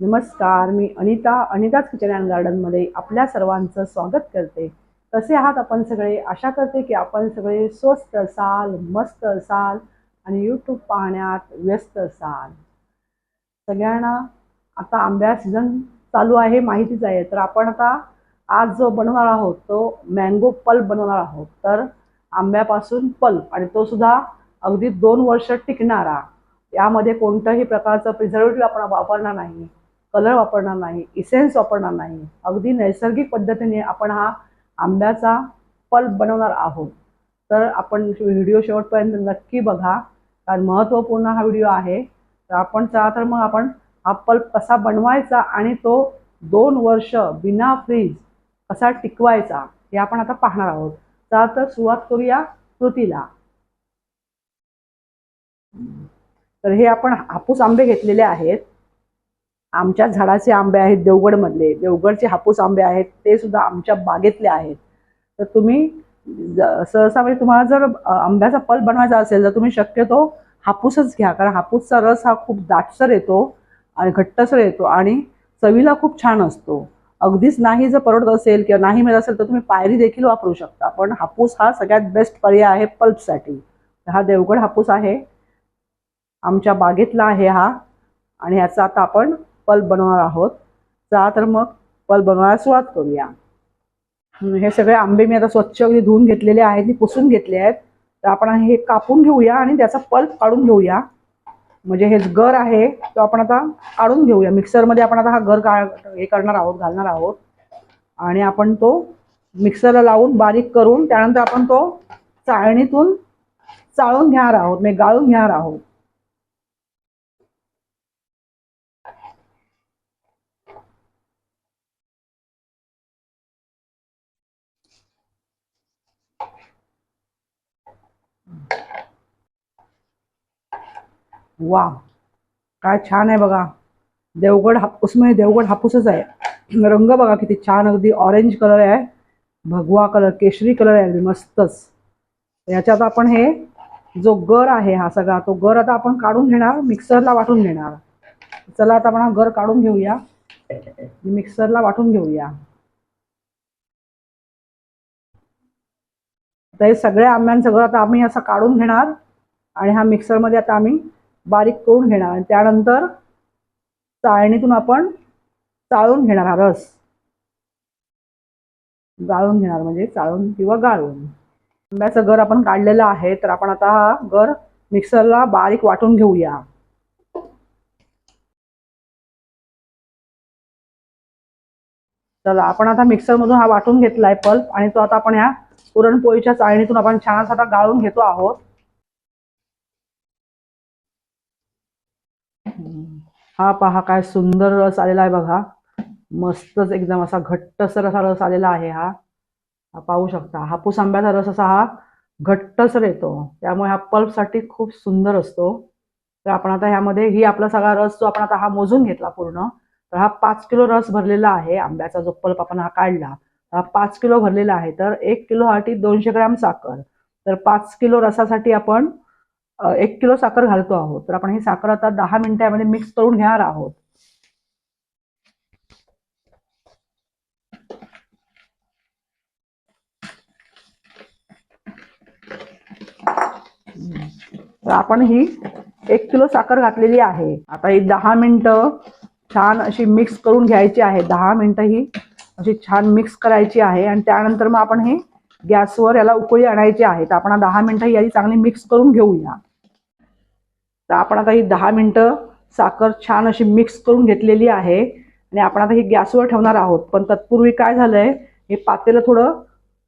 नमस्कार मी अनिता अनिताच किचन अँड गार्डनमध्ये आपल्या सर्वांचं स्वागत करते. कसे आहात आपण सगळे? आशा करते की आपण सगळे स्वस्त असाल मस्त असाल आणि यूट्यूब पाहण्यात व्यस्त असाल. सगळ्यांना आता आंब्या सीझन चालू आहे माहितीच आहे. तर आपण आता आज जो बनवणार आहोत तो मँगो पल्प बनवणार आहोत. तर आंब्यापासून पल्प आणि तो सुद्धा अगदी दोन वर्ष टिकणारा. यामध्ये कोणत्याही प्रकारचं प्रिझर्वेटिव्ह आपण वापरणार नाही. कलर वापरणार नाही इसेन्स वापरणार नाही. अगदी नैसर्गिक पद्धतीने आपण हा आंब्याचा पल्प बनवणार आहोत. तर आपण व्हिडिओ शेवटपर्यंत नक्की बघा. कारण महत्त्वपूर्ण हा व्हिडिओ आहे. तर आपण चला तर मग आपण हा पल्प कसा बनवायचा आणि तो दोन वर्ष बिना फ्रीज कसा टिकवायचा हे आपण आता पाहणार आहोत. चला तर सुरुवात करूया कृतीला. तर हे आपण हापूस आंबे घेतलेले आहेत. आमच्या झाडाचे आंबे आहेत देवगडमधले. देवगडचे हापूस आंबे आहेत ते सुद्धा आमच्या बागेतले आहेत. तर तुम्ही सहसा म्हणजे तुम्हाला जर आंब्याचा पल्प बनवायचा असेल तर तुम्ही शक्यतो हापूसच घ्या. कारण हापूसचा रस हा खूप दाटसर येतो आणि घट्टसर येतो आणि चवीला खूप छान असतो. अगदीच नाही जर परवडत असेल किंवा नाही मिळत असेल तर तुम्ही पायरी देखील वापरू शकता. पण हापूस हा सगळ्यात बेस्ट पर्याय आहे पल्पसाठी. हा देवगड हापूस आहे. आमच्या बागेतला आहे हा. आणि ह्याचा आता आपण पल्प बनवणार आहोत. चला तर मग पल्प बनवायला सुरुवात करूया. हे सगळे आंबे मी आता स्वच्छ अगदी धुवून घेतलेले आहेत मी पुसून घेतले आहेत. तर आपण हे कापून घेऊया आणि त्याचा पल्प काढून घेऊया. म्हणजे हे गर आहे तो आपण आता काढून घेऊया. मिक्सरमध्ये आपण आता हा गर का हे करणार आहोत घालणार आहोत. आणि आपण तो मिक्सरला लावून बारीक करून त्यानंतर आपण तो चाळणीतून चाळून घेणार आहोत म्हणजे गाळून घेणार आहोत. वा काय छान आहे बघा. देवगड हापूस म्हणजे देवगड हापूसच आहे. रंग बघा किती छान अगदी ऑरेंज कलर आहे. भगवा कलर केशरी कलर आहे अगदी मस्तच. याच्यात आपण हे जो गर आहे हा सगळा तो गर आता आपण काढून घेणार मिक्सरला वाटून घेणार. चला आता आपण हा गर काढून घेऊया. मिक्सरला वाटून घेऊया. तर हे सगळ्या आंब्यांचं गर आता आम्ही असं काढून घेणार. आणि हा मिक्सरमध्ये आता आम्ही बारीक करून घेणार. आणि त्यानंतर चाळणीतून आपण चाळून घेणार हा रस. गाळून घेणार म्हणजे चाळून किंवा गाळून. आंब्याचं गर आपण काढलेलं आहे तर आपण आता हा गर मिक्सरला बारीक वाटून घेऊया. चला आपण आता मिक्सरमधून हा वाटून घेतलाय पल्प आणि तो आता आपण ह्या पुरणपोळीच्या चाळणीतून आपण छान असा गाळून घेतो आहोत. हा पहा काय सुंदर रस आलेला आहे बघा. मस्तच एकदम असा घट्टसर असा रस आलेला आहे हा. पाहू शकता हापूस आंब्याचा रस असा हा घट्टसर येतो. त्यामुळे हा पल्पसाठी खूप सुंदर असतो. तर आपण आता ह्यामध्ये ही आपला सगळा रस जो आपण आता हा मोजून घेतला पूर्ण तर हा पाच किलो रस भरलेला आहे. आंब्याचा जो पल्प आपण हा काढला हा पाच किलो भरलेला आहे. तर एक किलो साठी दोनशे ग्रॅम साखर. तर पाच किलो रसासाठी आपण एक किलो साखर घालतो आहोत. तर आपण ही साखर आता दहा मिनिटामध्ये मिक्स करून घेणार आहोत. तर आपण ही एक किलो साखर घातलेली आहे. आता ही दहा मिनिटं छान अशी मिक्स करून घ्यायची आहे. दहा मिनिटं ही अशी छान मिक्स करायची आहे. आणि त्यानंतर मग आपण हे गॅसवर याला उकळी आणायची आहे. तर आपण दहा मिनिटं ही आधी चांगली मिक्स करून घेऊया. तर आपण आता ही दहा मिनटं साखर छान अशी मिक्स करून घेतलेली आहे. आणि आपण आता ही गॅसवर ठेवणार आहोत. पण तत्पूर्वी काय झालं आहे हे पातेलं थोडं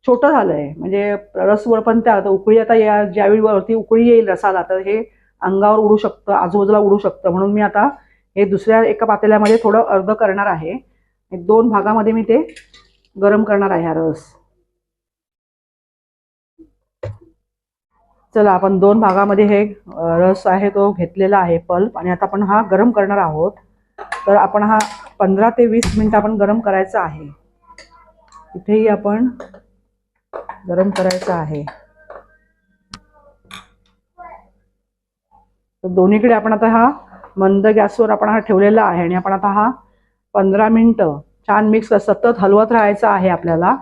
छोटं झालं आहे म्हणजे रसवर पण त्या आता उकळी आता या ज्यावेळी वरती उकळी येईल रसाला तर हे अंगावर उडू शकतं आजूबाजूला उडू शकतं. म्हणून मी आता हे दुसऱ्या एका पातेल्यामध्ये थोडं अर्ध करणार आहे. दोन भागामध्ये मी ते गरम करणार आहे हा रस. चला आपण दोन भागामध्ये हे रस आहे तो घेतलेला आहे पल्प. आणि आता आपण हा गरम करणार आहोत. तर आपण हा पंधरा ते वीस मिनिट आपण गरम करायचा आहे. इथेही आपण गरम करायचा आहे. तर दोन्हीकडे आपण आता हा मंद गॅसवर आपण हा ठेवलेला आहे. आणि आपण आता हा पंधरा मिनटं छान मिक्स सतत हलवत राहायचं आहे आपल्याला.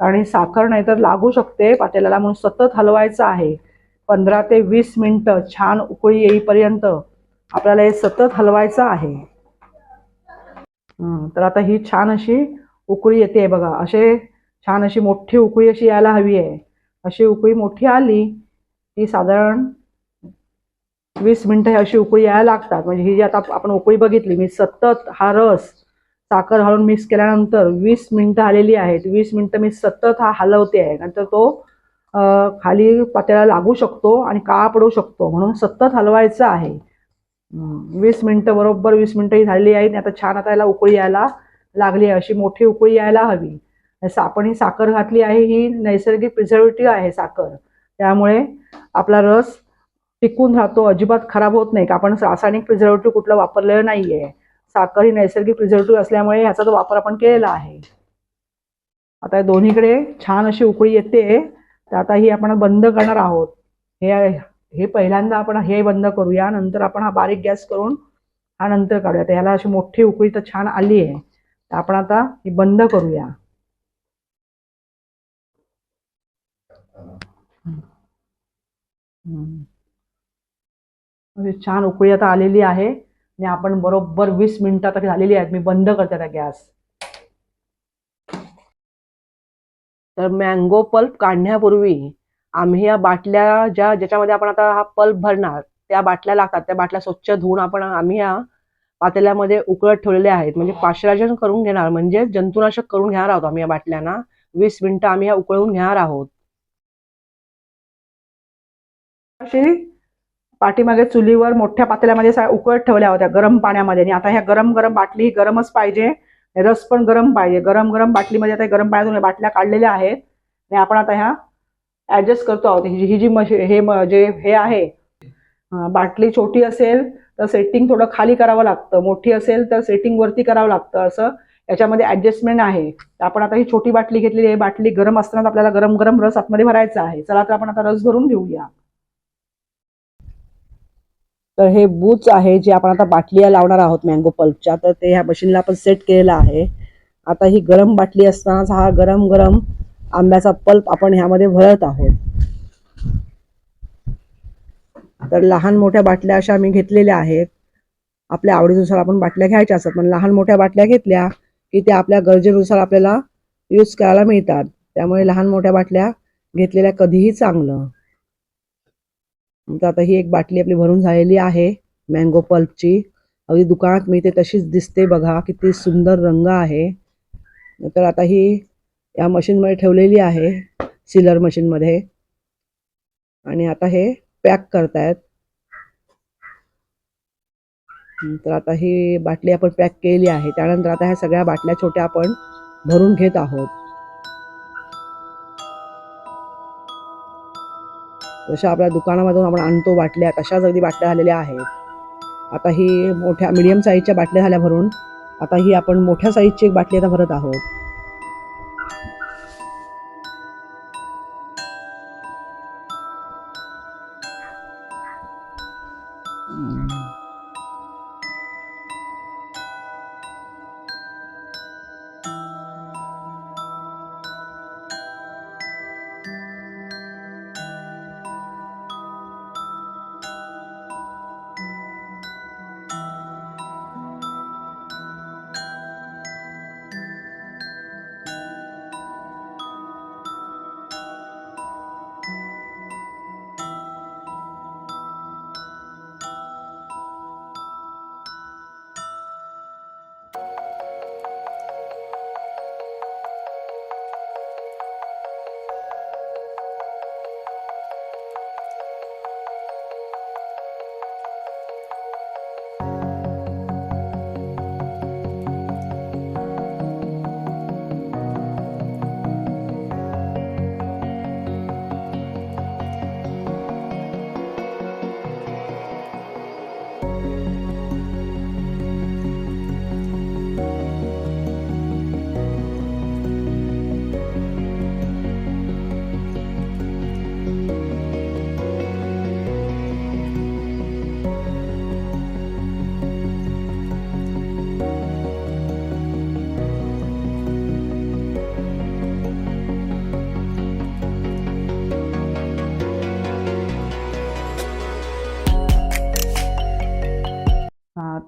कारण साखर साखर नाहीतर लागू शकते. पातेल्याला म्हणून सतत हलवायचं आहे. पंधरा ते वीस मिनटं छान उकळी येईपर्यंत आपल्याला हे सतत हलवायचं आहे. तर आता ही छान अशी उकळी येते बघा. असे छान अशी मोठी उकळी अशी यायला हवी आहे. अशी उकळी मोठी आली ती साधारण वीस मिनिटं ही अशी उकळी यायला लागतात. म्हणजे ही जी आता आपण उकळी बघितली मी सतत हा रस साखर हळून मिक्स केल्यानंतर वीस मिनिटं आलेली आहेत. वीस मिनिटं मी सतत हा हलवते आहे. नंतर तो खाली पात्याला लागू शकतो आणि काळा पडू शकतो म्हणून सतत हलवायचं आहे. वीस मिनिटं बरोबर वीस मिनिटं ही झालेली आहेत. आणि आता छान आता याला उकळी यायला लागली आहे. अशी मोठी उकळी यायला हवी. आपण ही साखर घातली आहे. ही नैसर्गिक प्रिझर्वेटिव्ह आहे साखर. त्यामुळे आपला रस टिकून राहतो. अजिबात खराब होत नाही. का आपण रासायनिक प्रिझर्वेटिव्ह कुठलं वापरलेलं नाही आहे साखर ही नैसर्गिक प्रिझर्वेटिव्ह असल्यामुळे ह्याचा वापर आपण केलेला आहे. आता दोन्हीकडे छान अशी उकळी येते. तर आता ही आपण बंद करणार आहोत. हे हे पहिल्यांदा आपण हे बंद करूया. नंतर आपण हा बारीक गॅस करून हा नंतर काढूया. तर ह्याला अशी मोठी उकळी तर छान आली आहे. तर आपण आता ही बंद करूया. छान उकळी आता आलेली आहे. आणि आपण बरोबर वीस मिनिटं आता झालेली आहेत. मी बंद करते आता गॅस. तर मँगो पल्प काढण्यापूर्वी आम्ही या बाटल्या ज्या ज्याच्यामध्ये आपण आता हा पल्प भरणार त्या बाटल्या लागतात त्या बाटल्या स्वच्छ धुवून आपण आम्ही या पातेल्यामध्ये उकळत ठेवलेल्या आहेत. म्हणजे पाश्चरायझेशन करून घेणार म्हणजे जंतुनाशक करून घेणार आहोत आम्ही या बाटल्यांना. वीस मिनिटं आम्ही या उकळून घेणार आहोत. अशी पाठीमागे चुलीवर मोठ्या पातेल्यामध्ये उकळत ठेवल्या होत्या गरम पाण्यामध्ये. आणि आता ह्या गरम गरम बाटली ही गरमच पाहिजे. रस पण गरम पाहिजे. गरम गरम बाटलीमध्ये आता गरम पाण्यातून बाटल्या काढलेल्या आहेत. आणि आपण आता ह्या ॲडजस्ट करतो आहोत. ही जी- ही जी मशी हे जे हे आहे बाटली छोटी असेल तर सेटिंग थोडं खाली करावं लागतं. मोठी असेल तर सेटिंग वरती करावं लागतं. असं याच्यामध्ये ॲडजस्टमेंट आहे. आपण आता ही छोटी बाटली घेतलेली आहे. बाटली गरम असताना आपल्याला गरम गरम रस आतमध्ये भरायचा आहे. चला तर आपण आता रस भरून घेऊया. तर हे बूच आहे जे आपण आता बाटलीला लावणार आहोत मँगो पल्पच्या तर ते ह्या मशीनला आपण सेट केलेलं आहे. आता ही गरम बाटली असतानाच हा गरम गरम आंब्याचा पल्प आपण ह्यामध्ये भरत आहोत. तर लहान मोठ्या बाटल्या अशा मी घेतलेल्या आहेत. आपल्या आवडीनुसार आपण बाटल्या घ्यायच्या असतात पण लहान मोठ्या बाटल्या घेतल्या की त्या आपल्या गरजेनुसार आपल्याला यूज करायला मिळतात. त्यामुळे लहान मोठ्या बाटल्या घेतलेल्या कधीही चांगलं. तर आता ही एक बाटली आपली भरून झालेली आहे मँगो पल्पची अगदी दुकानात मिळते तशीच दिसते बघा किती सुंदर रंग आहे. तर आता ही या मशीनमध्ये ठेवलेली आहे सिलर मशीनमध्ये. आणि आता हे पॅक करतायत. तर आता ही बाटली आपण पॅक केली आहे. त्यानंतर आता ह्या सगळ्या बाटल्या छोट्या आपण भरून घेत आहोत. जशा आपल्या दुकानामधून आपण आणतो बाटल्या तशाच अगदी बाटल्या झालेल्या आहेत. आता ही मोठ्या मिडियम साईजच्या बाटल्या झाल्या भरून आता ही आपण मोठ्या साईजची एक बाटली आता भरत आहोत.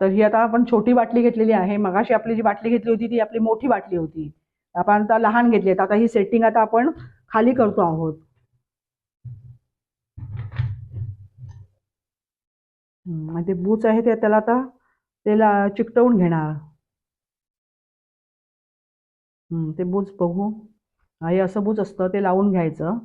तर ही आता आपण छोटी बाटली घेतलेली आहे. मगाशी आपली जी बाटली घेतली होती ती आपली मोठी बाटली होती. आपण आता लहान घेतली आता ही सेटिंग आता आपण खाली करतो आहोत. आणि ते बूच आहे ते त्याला आता त्याला चिकटवून घेणार. हम्म, ते बूच बघू. हे असं बूच असतं ते लावून घ्यायचं.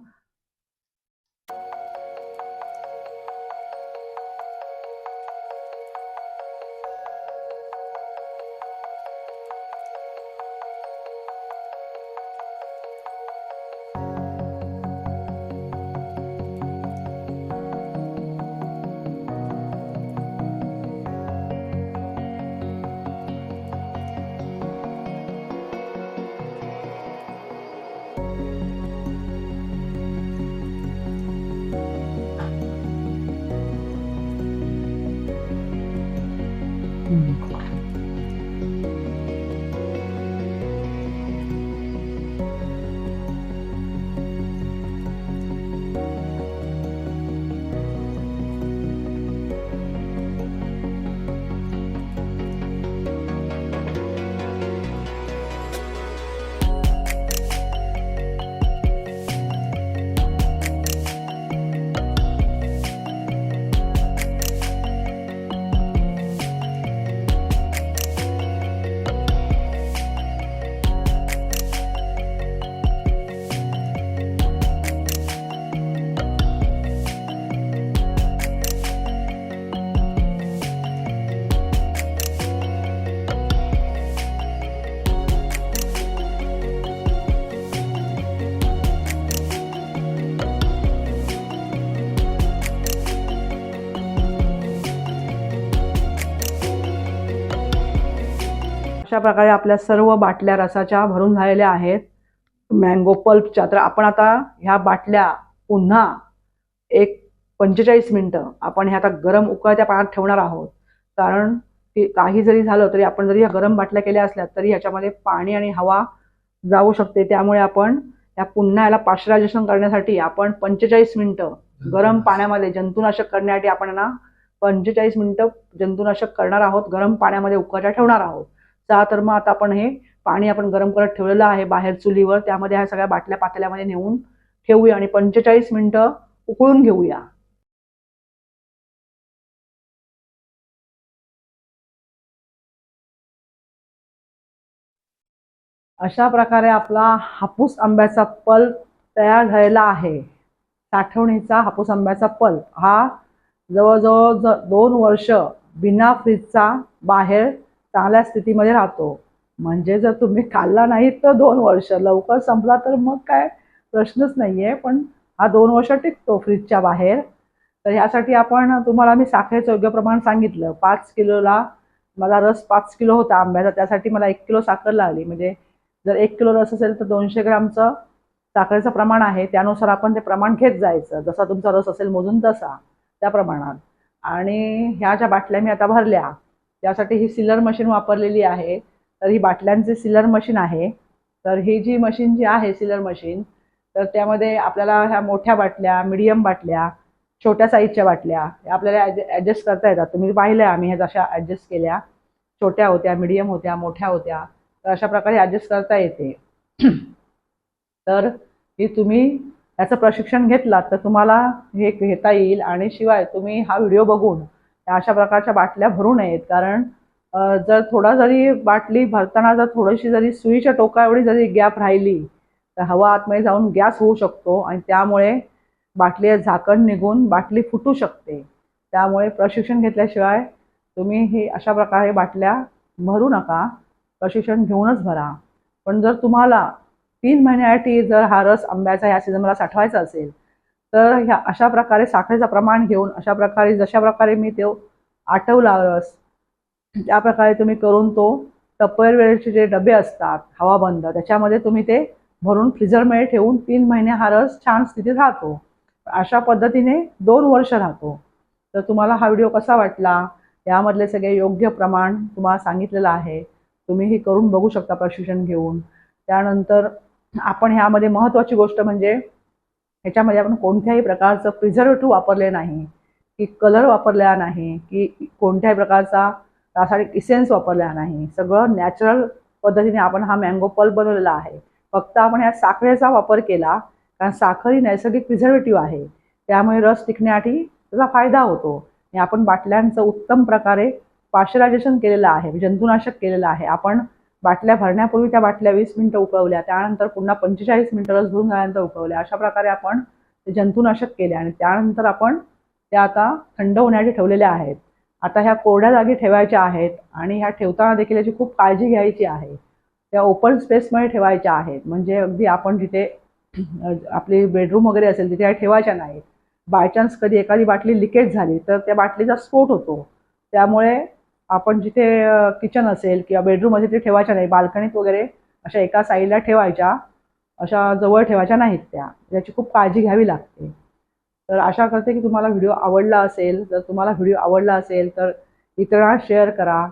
अशा प्रकारे आपल्या सर्व बाटल्या रसाच्या भरून झालेल्या आहेत. मँगो पल्पच्या तर आपण आता ह्या बाटल्या पुन्हा एक पंचेचाळीस मिनटं आपण ह्या आता गरम उकळत्या पाण्यात ठेवणार आहोत. कारण काही जरी झालं तरी आपण जरी ह्या गरम बाटल्या केल्या असल्या तरी ह्याच्यामध्ये पाणी आणि हवा जाऊ शकते. त्यामुळे आपण या पुन्हा याला पाश्चरायझेशन करण्यासाठी आपण पंचेचाळीस मिनटं गरम पाण्यामध्ये जंतुनाशक करण्यासाठी आपण ना पंचेचाळीस मिनिटं जंतुनाशक करणार आहोत. गरम पाण्यामध्ये उकळत्या ठेवणार आहोत. चला तर मग आता आपण हे पाणी आपण गरम करत ठेवलेलं आहे बाहेर चुलीवर. त्यामध्ये ह्या सगळ्या बाटल्या पातेल्यामध्ये नेऊन ठेवूया आणि पंचेचाळीस मिनिटं उकळून घेऊया. अशा प्रकारे आपला हापूस आंब्याचा पल्प तयार झालेला आहे. साठवणीचा हापूस आंब्याचा पल्प हा जवळजवळ दोन वर्ष बिना फ्रीजचा बाहेर चांगल्या स्थितीमध्ये राहतो. म्हणजे जर तुम्ही खाल्ला नाही तर दोन वर्ष. लवकर संपला तर मग काय प्रश्नच नाही आहे पण हा दोन वर्ष टिकतो फ्रीजच्या बाहेर. तर ह्यासाठी आपण तुम्हाला मी साखरेचं योग्य प्रमाण सांगितलं. पाच किलोला मला रस पाच किलो होता आंब्याचा. त्यासाठी मला एक किलो साखर लागली. म्हणजे जर एक किलो रस असेल तर दोनशे ग्रामचं साखरेचं प्रमाण आहे. त्यानुसार आपण ते प्रमाण घेत जायचं. जसा तुमचा रस असेल मोजून तसा. त्या प्रमाणात. आणि ह्या ज्या बाटल्या मी आता भरल्या त्यासाठी ही सिलर मशीन वापरलेली आहे. तर ही बाटल्यांचे सिलर मशीन आहे. तर ही जी मशीन जी आहे सिलर मशीन तर त्यामध्ये आपल्याला ह्या मोठ्या बाटल्या मिडियम बाटल्या छोट्या साईजच्या बाटल्या आपल्याला ॲडजस्ट करता येतात. तुम्ही पाहिलं आम्ही ह्या जशा ॲडजस्ट केल्या. छोट्या होत्या मिडियम होत्या मोठ्या होत्या. तर अशा प्रकारे ॲडजस्ट करता येते. तर ही तुम्ही याचं प्रशिक्षण घेतलात तर तुम्हाला हे घेता येईल. आणि शिवाय तुम्ही हा व्हिडिओ बघून अशा प्रकारच्या बाटल्या भरू नयेत. कारण जर थोडा जरी बाटली भरताना जर थोडीशी जरी सुईच्या टोका एवढी जरी गॅप राहिली तर हवा आतमध्ये जाऊन गॅस होऊ शकतो आणि त्यामुळे बाटली झाकण निघून बाटली फुटू शकते. त्यामुळे प्रशिक्षण घेतल्याशिवाय तुम्ही हे अशा प्रकारे बाटल्या भरू नका. प्रशिक्षण घेऊनच भरा. पण जर तुम्हाला तीन महिन्यासाठी जर हा रस आंब्याचा ह्या सीझनला साठवायचा असेल तर ह्या अशा प्रकारे साखरेचं प्रमाण घेऊन अशा प्रकारे जशा प्रकारे मी तो आटवला रस त्या प्रकारे तुम्ही करून तो टप्परवेळचे जे डबे असतात हवाबंद त्याच्यामध्ये तुम्ही ते भरून फ्रीझरमध्ये ठेवून तीन महिने हा रस छान स्थितीत राहतो. अशा पद्धतीने दोन वर्ष राहतो. तर तुम्हाला हा व्हिडिओ कसा वाटला? यामधले सगळे योग्य प्रमाण तुम्हाला सांगितलेलं आहे. तुम्ही हे करून बघू शकता प्रशिक्षण घेऊन. त्यानंतर आपण ह्यामध्ये महत्त्वाची गोष्ट म्हणजे ह्याच्यामध्ये आपण कोणत्याही प्रकारचं प्रिझर्वेटिव्ह वापरले नाही की कलर वापरलेला नाही की कोणत्याही प्रकारचा रासायनिक इसेन्स वापरला नाही. सगळं नॅचरल पद्धतीने आपण हा मँगो पल्प बनवलेला आहे. फक्त आपण ह्या साखरेचा वापर केला कारण साखर ही नैसर्गिक प्रिझर्वेटिव्ह आहे. त्यामुळे रस टिकण्यासाठी त्याचा फायदा होतो. आणि आपण बाटल्यांचं उत्तम प्रकारे पाश्चरायझेशन केलेलं आहे जंतुनाशक केलेलं आहे. आपण बाटल्या भरण्यापूर्वी त्या बाटल्या वीस मिनिटं उकळवल्या त्यानंतर पुन्हा पंचेचाळीस मिनिटं रस धुवून झाल्यानंतर उकळवल्या. अशा प्रकारे आपण ते जंतुनाशक केले आणि त्यानंतर आपण त्या आता थंड होण्यासाठी ठेवलेल्या आहेत. आता ह्या कोरड्या जागी ठेवायच्या आहेत आणि ह्या ठेवताना देखील याची खूप काळजी घ्यायची आहे. त्या ओपन स्पेसमध्ये ठेवायच्या आहेत. म्हणजे अगदी आपण जिथे आपले आपली बेडरूम वगैरे असेल तिथे ह्या ठेवायच्या नाहीत. बाय चान्स कधी एखादी बाटली लिकेज झाली तर त्या बाटलीचा स्फोट होतो. त्यामुळे आपण जिथे किचन असेल किंवा बेडरूम असेल तिथे ठेवायच्या नाही. बाल्कनीत वगैरे अशा एका साईडला ठेवायच्या. अशा जवळ ठेवायच्या नाहीत त्या. याची खूप काळजी घ्यावी लागते. तर आशा करते की तुम्हाला व्हिडिओ आवडला असेल. जर तुम्हाला व्हिडिओ आवडला असेल तर इतरांना शेअर करा.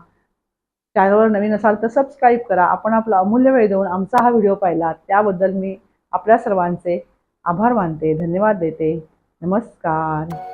चॅनलवर नवीन असाल तर सबस्क्राईब करा. आपण आपला अमूल्य वेळ देऊन आमचा हा व्हिडिओ पाहिला. त्याबद्दल मी आपल्या सर्वांचे आभार मानते. धन्यवाद देते. नमस्कार.